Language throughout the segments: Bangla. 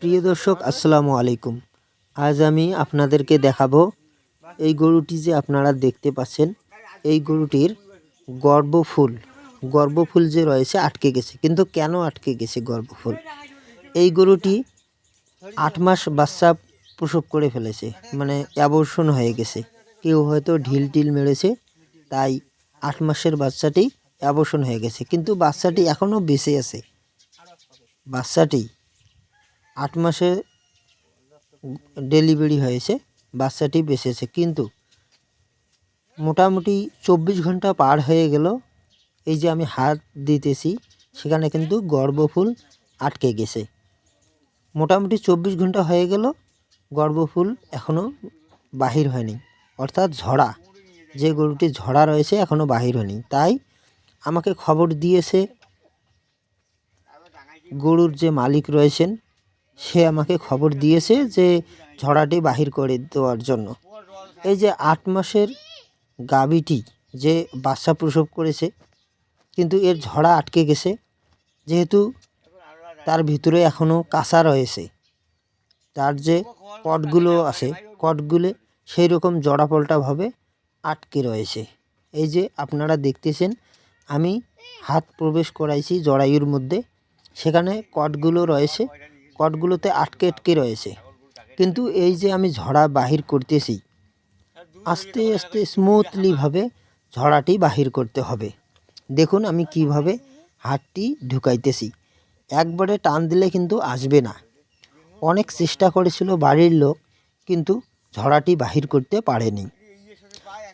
প্রিয় দর্শক, আসসালামু আলাইকুম। আজ আমি আপনাদেরকে দেখাবো এই গরুটি যে আপনারা দেখতে পাচ্ছেন, এই গরুটির গর্ভফুল। গর্ভফুল যে রয়েছে, আটকে গেছে। কিন্তু কেন আটকে গেছে গর্ভফুল? এই গরুটি আট মাস বাচ্চা প্রসব করে ফেলেছে মানে অ্যাবর্ষণ হয়ে গেছে। কেউ হয়তো ঢিল টিল মেরেছে, তাই আট মাসের বাচ্চাটি অ্যাবর্ষণ হয়ে গেছে। কিন্তু বাচ্চাটি এখনও বেঁচে আছে। বাচ্চাটি আট মাসে ডেলিভারি হয়েছে, বাচ্চাটি বেঁচেছে। কিন্তু মোটামুটি চব্বিশ ঘণ্টা পার হয়ে গেল, এই যে আমি হাত দিতেছি, সেখানে কিন্তু গর্ভফুল আটকে গেছে। মোটামুটি চব্বিশ ঘণ্টা হয়ে গেল, গর্ভফুল এখনও বাহির হয়নি। অর্থাৎ ঝরা, যে গরুটি ঝরা রয়েছে এখনও বাহির হয়নি। তাই আমাকে খবর দিয়েছে, গরুর যে মালিক রয়েছেন সে আমাকে খবর দিয়েছে যে ঝড়াটি বাহির করে দেওয়ার জন্য। এই যে আট মাসের গাবিটি যে বাচ্চা প্রসব করেছে, কিন্তু এর ঝড়া আটকে গেছে, যেহেতু তার ভিতরে এখনও কাঁচা রয়েছে। তার যে কটগুলো আছে, কটগুলো সেই রকম জড়াপল্টাভাবে আটকে রয়েছে। এই যে আপনারা দেখতেছেন, আমি হাত প্রবেশ করাইছি জরায়ুর মধ্যে, সেখানে কটগুলো রয়েছে। কটগুলোতে আটকে আটকে রয়েছে। কিন্তু এই যে আমি ঝড়া বাহির করতেছি, আস্তে আস্তে স্মুথলিভাবে ঝড়াটি বাহির করতে হবে। দেখুন আমি কীভাবে হাতটি ঢুকাইতেছি। একবারে টান দিলে কিন্তু আসবে না। অনেক চেষ্টা করেছিল বাড়ির লোক, কিন্তু ঝড়াটি বাহির করতে পারেনি।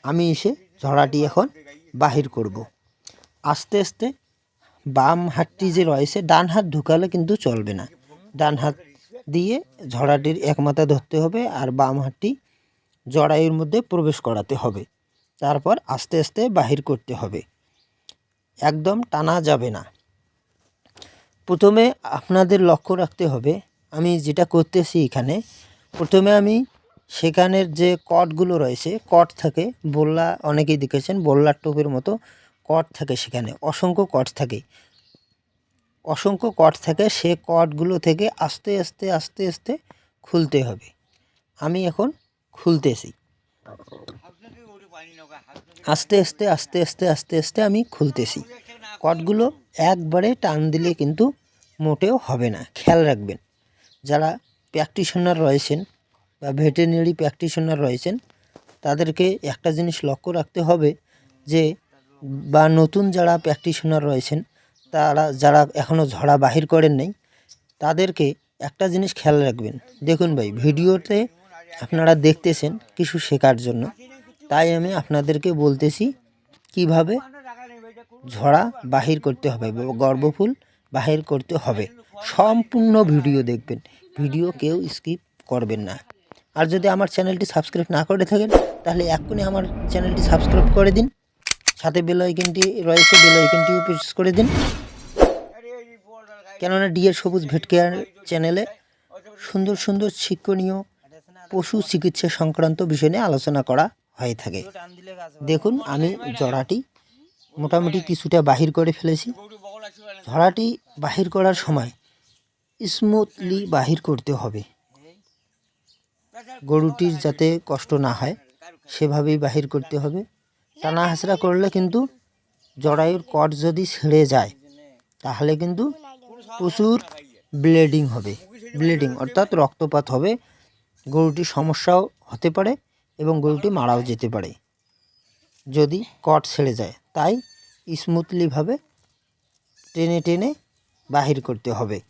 আমি এসে ঝড়াটি এখন বাহির করব। আস্তে আস্তে বাম হাতটি যে রয়েছে, ডান হাত ঢুকালে কিন্তু চলবে না। ডান হাত দিয়ে ঝড়াটির এক মাথা ধরতে হবে আর বাম হাতটি জড়াইয়ের মধ্যে প্রবেশ করাতে হবে। তারপর আস্তে আস্তে বাহির করতে হবে। একদম টানা যাবে না। প্রথমে আপনাদের লক্ষ্য রাখতে হবে, আমি যেটা করতেছি এখানে, প্রথমে আমি সেখানের যে কটগুলো রয়েছে, কট থাকে, বললা অনেকেই দেখেছেন, বললার টোপের মতো কট থাকে সেখানে, অসংখ্য কট থাকে। অসংখ্য কট থাকে, সে কটগুলো থেকে আস্তে আস্তে আস্তে আস্তে খুলতে হবে। আমি এখন খুলতেছি। আস্তে আস্তে আস্তে আস্তে আস্তে আস্তে আমি খুলতেছি। কটগুলো একবারে টান দিলে কিন্তু মোটেও হবে না। খেয়াল রাখবেন, যারা প্র্যাকটিশনার রয়েছেন বা ভেটেরিনারি প্র্যাকটিশনার রয়েছেন, তাদেরকে একটা জিনিস লক্ষ্য রাখতে হবে যে, বা নতুন যারা প্র্যাকটিশনার রয়েছেন তারা যারা এখনও ঝড়া বাহির করেন নাই, তাদেরকে একটা জিনিস খেয়াল রাখবেন। দেখুন ভাই, ভিডিওতে আপনারা দেখতেছেন কিছু শেখার জন্য। তাই আমি আপনাদেরকে বলতেছি কীভাবে ঝড়া বাহির করতে হবে গর্ভফুল বাহির করতে হবে। সম্পূর্ণ ভিডিও দেখবেন। ভিডিও কেউ স্কিপ করবেন না। আর যদি আমার চ্যানেলটি সাবস্ক্রাইব না করে থাকেন, তাহলে এক্ষুনি আমার চ্যানেলটি সাবস্ক্রাইব করে দিন। সাথে বেল আইকনটি রয়েছে, বেল আইকনটিও প্রেস করে দিন। কেননা ডিএর সবুজ ভেটকেয়ার চ্যানেলে সুন্দর সুন্দর শিক্ষণীয় পশু চিকিৎসা সংক্রান্ত বিষয় নিয়ে আলোচনা করা হয়ে থাকে। দেখুন, আমি জড়াটি মোটামুটি কিছুটা বাহির করে ফেলেছি। ঝড়াটি বাহির করার সময় স্মুথলি বাহির করতে হবে। গরুটির যাতে কষ্ট না হয়, সেভাবেই বাহির করতে হবে। টানা হাসরা করলে কিন্তু জরায়ুর কট যদি ছেড়ে যায়, তাহলে কিন্তু প্রচুর ব্লিডিং হবে। ব্লিডিং অর্থাৎ রক্তপাত হবে। গরুটির সমস্যাও হতে পারে এবং গরুটি মারাও যেতে পারে। যদি কট ছেড়ে যায়, তাই স্মুথলিভাবে টেনে টেনে বাহির করতে হবে।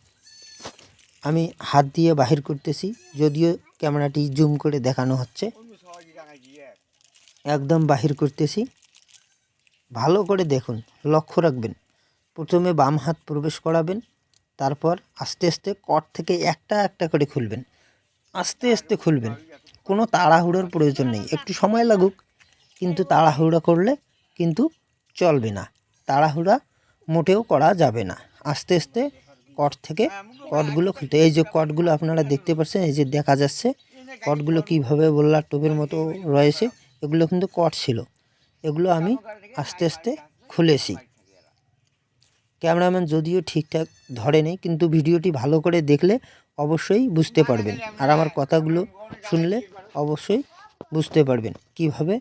আমি হাত দিয়ে বাহির করতেছি, যদিও ক্যামেরাটি জুম করে দেখানো হচ্ছে। একদম বাহির করতেছি। ভালো করে দেখুন, লক্ষ্য রাখবেন। প্রথমে বাম হাত প্রবেশ করাবেন। তারপর আস্তে আস্তে কট থেকে একটা একটা করে খুলবেন। আস্তে আস্তে খুলবেন। কোনো তাড়াহুড়োর প্রয়োজন নেই। একটু সময় লাগুক, কিন্তু তাড়াহুড়ো করলে কিন্তু চলবে না। তাড়াহুড়া মোটেও করা যাবে না। আস্তে আস্তে কট থেকে কটগুলো খুলতে এই যে কটগুলো আপনারা দেখতে পাচ্ছেন, এই যে দেখা যাচ্ছে, কটগুলো কীভাবে বললার টোপের মতো রয়েছে, এগুলো কিন্তু কট ছিল। এগুলো আমি আস্তে আস্তে খুলেছি। ক্যামেরাম্যান যদিও ঠিকঠাক ধরেনি, কিন্তু ভিডিওটি ভালো করে দেখলে অবশ্যই বুঝতে পারবেন। আর আমার কথাগুলো শুনলে অবশ্যই বুঝতে পারবেন কীভাবে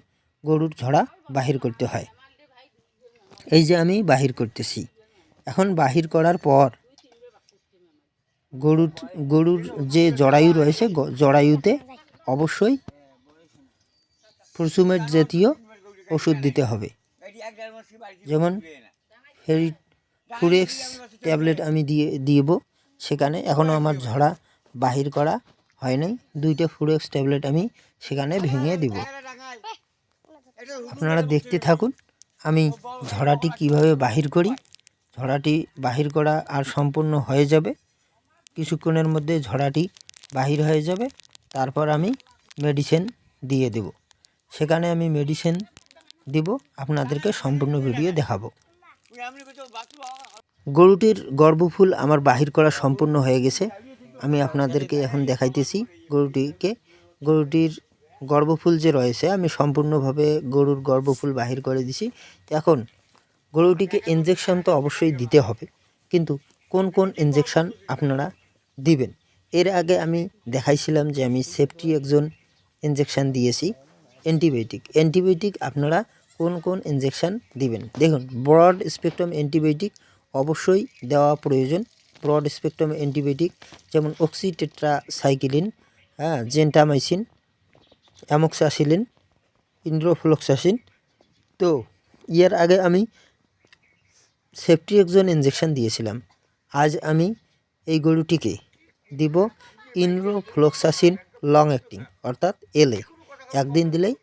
গরুর ঝড়া বাহির করতে হয়। এই যে আমি বাহির করতেছি। এখন বাহির করার পর গরুর গরুর যে জরায়ু রয়েছে জরায়ুতে অবশ্যই প্রসুমেট জাতীয় ওষুধ দিতে হবে। যেমন ফেরি ফুরেক্স ট্যাবলেট আমি দিয়ে দিব সেখানে এখনও আমার ঝরা বাহির করা হয় নাই। দুইটা ফুরেক্স ট্যাবলেট আমি সেখানে ভেঙে দিব। আপনারা দেখতে থাকুন, আমি ঝড়াটি কীভাবে বাহির করি। ঝড়াটি বাহির করা আর সম্পূর্ণ হয়ে যাবে। কিছুক্ষণের মধ্যে ঝড়াটি বাহির হয়ে যাবে। তারপর আমি মেডিসিন দিয়ে দেব। সেখানে আমি মেডিসিন দিব। আপনাদেরকে সম্পূর্ণ ভিডিও দেখাবো। গরুটির গর্ভফুল আমার বাহির করা সম্পূর্ণ হয়ে গেছে। আমি আপনাদেরকে এখন দেখাইতেছি গরুটিকে। গরুটির গর্ভফুল যে রয়েছে, আমি সম্পূর্ণভাবে গরুর গর্ভফুল বাহির করে দিছি। এখন গরুটিকে ইনজেকশন তো অবশ্যই দিতে হবে, কিন্তু কোন কোন ইনজেকশন আপনারা দিবেন? এর আগে আমি দেখাইছিলাম যে আমি সেফটি একজন ইনজেকশন দিয়েছি অ্যান্টিবায়োটিক অ্যান্টিবায়োটিক আপনারা কোন কোন ইনজেকশন দিবেন? দেখুন ব্রড স্পেকট্রাম অ্যান্টিবায়োটিক অবশ্যই দেওয়া প্রয়োজন। ব্রড স্পেকট্রাম অ্যান্টিবায়োটিক যেমন অক্সিটেট্রা সাইক্লিন হ্যাঁ জেন্টামাইসিন অ্যামোক্সাসিলিন ইন্ড্রোফ্লোক্সাসিন তো ইয়ার আগে আমি সেফটি একজন ইনজেকশন দিয়েছিলাম। আজ আমি এই গরুটিকে দিব ইনরোফ্লোক্সাসিন লং অ্যাক্টিং অর্থাৎ এলে। একদিন দিলেই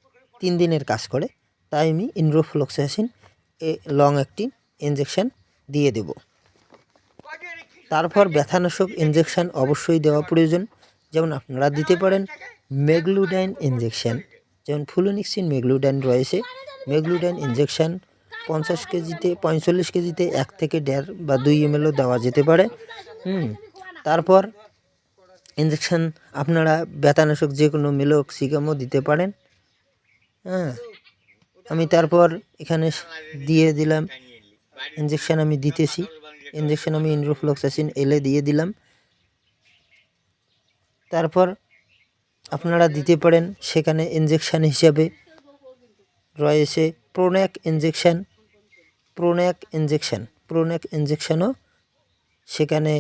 তিন দিনের কাজ করে। তাই আমি enrofloxacin a long acting injection দিয়ে দেব। তারপর ব্যথানাশক ইনজেকশন অবশ্যই দেওয়া প্রয়োজন। যেমন আপনারা দিতে পারেন মেগলুডাইন ইনজেকশন। যেমন ফুলোনিক্সিন মেগলুডাইন রয়েছে। মেগলুডাইন ইনজেকশন পঞ্চাশ কেজিতে, পঁয়তাল্লিশ কেজিতে এক থেকে দেড় বা দুই এমএলও দেওয়া যেতে পারে। হুম, তারপর ইনজেকশন আপনারা ব্যথানাশক যে কোনো মেলোক্সিকামও দিতে পারেন। হ্যাঁ আমি তারপর এখানে দিয়ে দিলাম ইনজেকশন আমি দিতেছি। ইনজেকশন আমি ইনরোফ্লক্সাসিন এলে দিয়ে দিলাম। তারপর আপনারা দিতে পারেন সেখানে ইনজেকশন হিসাবে। রয়েছে প্রোন্যাক ইনজেকশন প্রোন্যাক ইনজেকশন প্রোন্যাক ইনজেকশনও সেখানে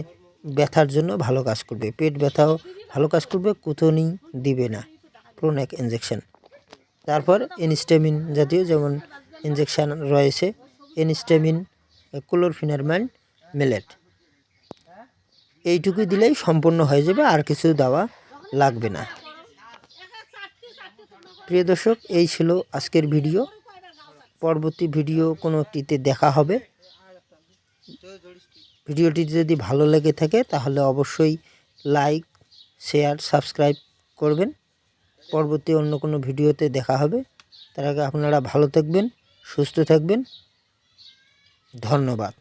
ব্যথার জন্য ভালো কাজ করবে। পেট ব্যথাও ভালো কাজ করবে, কুতনি দিবে না। প্রোন্যাক ইনজেকশন তারপর ইনস্টেমিন জাতীয় যেমন ইনজেকশন রয়েছে ইনস্টেমিন ক্লোরফিনারম্যান মিলেট। এইটুকু দিলেই সম্পূর্ণ হয়ে যাবে, আর কিছু দেওয়া লাগবে না। প্রিয় দর্শক, এই ছিল আজকের ভিডিও। পরবর্তী ভিডিও কোনো একটিতে দেখা হবে। ভিডিওটি যদি ভালো লেগে থাকে, তাহলে অবশ্যই লাইক, শেয়ার, সাবস্ক্রাইব করবেন। পরবর্তী অন্য কোনো ভিডিওতে দেখা হবে। তার আগে আপনারা ভালো থাকবেন সুস্থ থাকবেন। ধন্যবাদ।